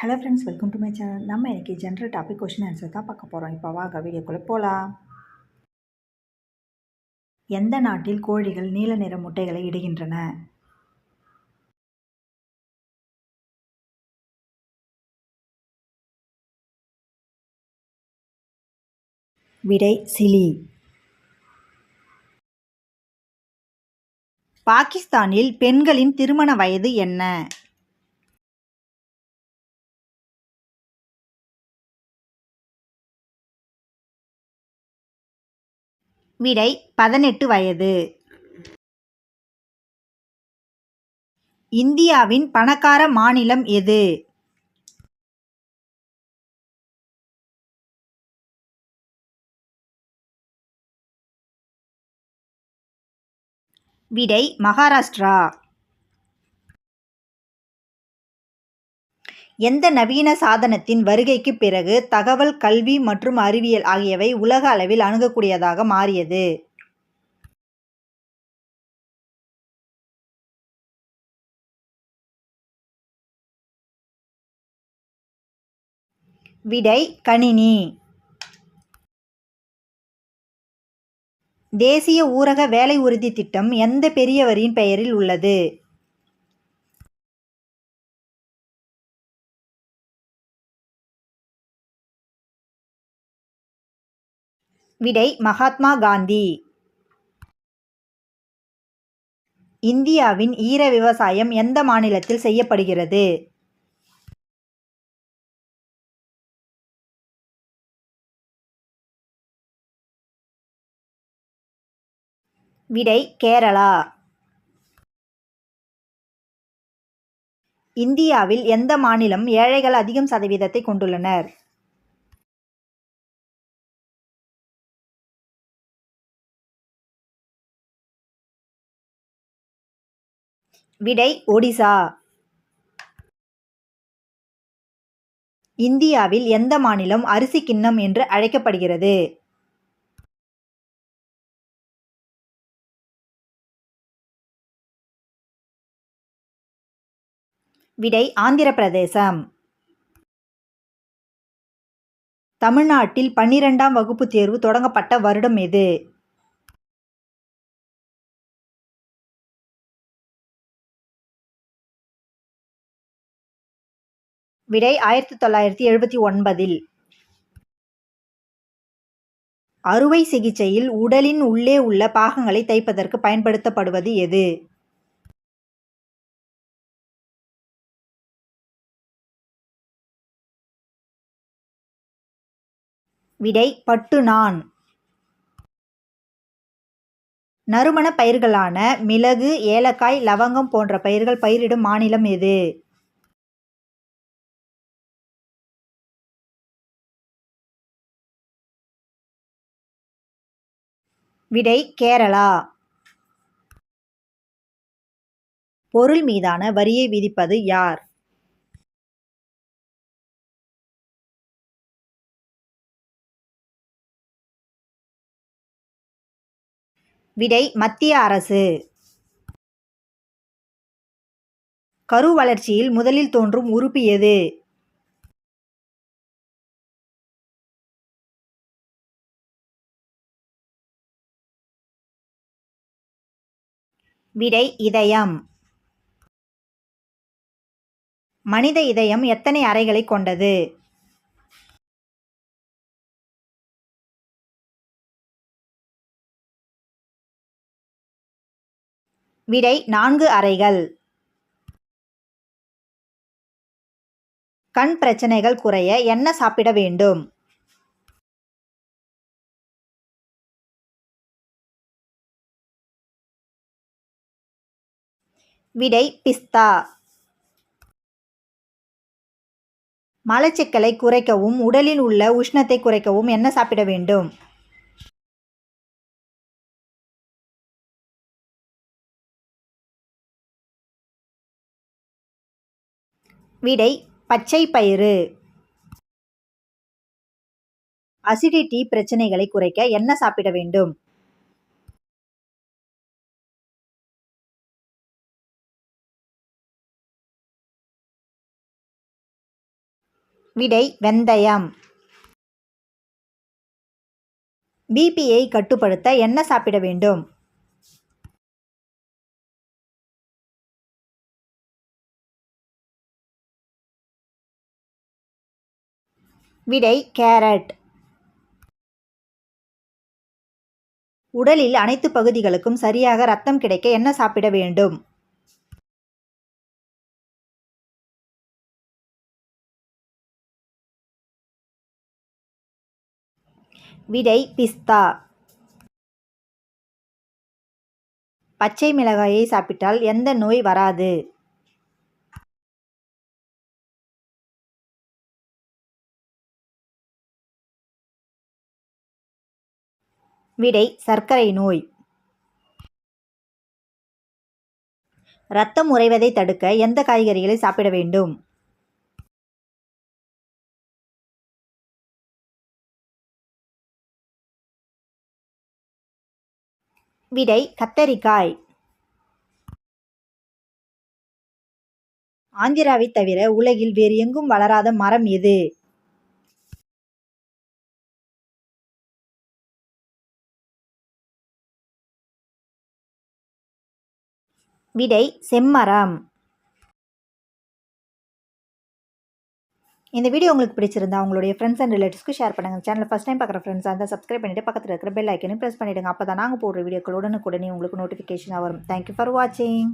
Hello friends welcome to my channel நம்ம இன்றைக்கி general topic question answer தான் பார்க்க போகிறோம் இப்போ வாங்க வீடியோக்குள்ளே போகலாம் எந்த நாட்டில் கோழிகள் நீல நிற முட்டைகளை இடுகின்றன? விடை சிலி. பாகிஸ்தானில் பெண்களின் திருமண வயது என்ன? விடை பதினெட்டு வயது. இந்தியாவின் பணக்கார மாநிலம் எது? விடை மகாராஷ்டிரா. எந்த நவீன சாதனத்தின் வருகைக்கு பிறகு தகவல் கல்வி மற்றும் அறிவியல் ஆகியவை உலக அளவில் அணுகக்கூடியதாக மாறியது. விடை கணினி. தேசிய ஊரக வேலை உறுதி திட்டம் எந்த பெரியவரின் பெயரில் உள்ளது? விடை மகாத்மா காந்தி. இந்தியாவின் ஈர விவசாயம் எந்த மாநிலத்தில் செய்யப்படுகிறது? விடை கேரளா. இந்தியாவில் எந்த மாநிலம் ஏழைகள் அதிகம் சதவீதத்தை கொண்டுள்ளனர்? விடை ஒடிசா. இந்தியாவில் எந்த மாநிலம் அரிசி கிண்ணம் என்று அழைக்கப்படுகிறது? விடை ஆந்திர பிரதேசம். தமிழ்நாட்டில் பன்னிரெண்டாம் வகுப்பு தேர்வு தொடங்கப்பட்ட வருடம் எது? விடை ஆயிரத்தி தொள்ளாயிரத்தி எழுபத்தி ஒன்பதில். அறுவை சிகிச்சையில் உடலின் உள்ளே உள்ள பாகங்களை தைப்பதற்கு பயன்படுத்தப்படுவது எது? விடை பட்டு நான். நறுமண பயிர்களான மிளகு ஏலக்காய் லவங்கம் போன்ற பயிர்கள் பயிரிடும் மாநிலம் எது? விடை கேரளா. பொருள் மீதான வரியை விதிப்பது யார்? விடை மத்திய அரசு. கரு வளர்ச்சியில் முதலில் தோன்றும் உறுப்பு எது? விடை இதயம். மனித இதயம் எத்தனை அறைகளை கொண்டது? விடை நான்கு அறைகள். கண் பிரச்சனைகள் குறைய என்ன சாப்பிட வேண்டும்? விடை பிஸ்தா. மலச்சிக்கலை குறைக்கவும் உடலில் உள்ள உஷ்ணத்தை குறைக்கவும் என்ன சாப்பிட வேண்டும்? விடை பச்சை பயிறு. அசிடிட்டி பிரச்சனைகளை குறைக்க என்ன சாப்பிட வேண்டும்? விடை வெந்தயம். பிபியை கட்டுப்படுத்த என்ன சாப்பிட வேண்டும்? விடை கேரட். உடலில் அனைத்து பகுதிகளுக்கும் சரியாக ரத்தம் கிடைக்க என்ன சாப்பிட வேண்டும்? விடை பிஸ்தா. பச்சை மிளகாயை சாப்பிட்டால் எந்த நோய் வராது? விடை சர்க்கரை நோய். ரத்தம் உறைவதை தடுக்க எந்த காய்கறிகளை சாப்பிட வேண்டும்? விடை கத்தரிக்காய். ஆந்திராவை தவிர உலகில் வேறு எங்கும் வளராத மரம் எது? விடை செம்மரம். இந்த வீடியோ உங்களுக்கு பிடிச்சிருந்தா உங்களுடைய ஃப்ரெண்ட்ஸ் அண்ட் ரிலேட்டிவ்ஸ்க்கு ஷேர் பண்ணுங்கள் சேனல் ஃபஸ்ட் டைம் பார்க்குற ஃப்ரெண்ட்ஸ் அந்த சப்ஸ்கிரைப் பண்ணிவிட்டு பக்கத்தில் இருக்கிற பெல் ஐக்கனையும் ப்ரெஸ் பண்ணிவிடுங்க அப்போ தான் நாங்கள் போடுற வீடியோக்கள் உடனுக்குடனே உங்களுக்கு நோட்டிஃபிகேஷனாக வரும். தேங்க்யூ ஃபார் வாட்சிங்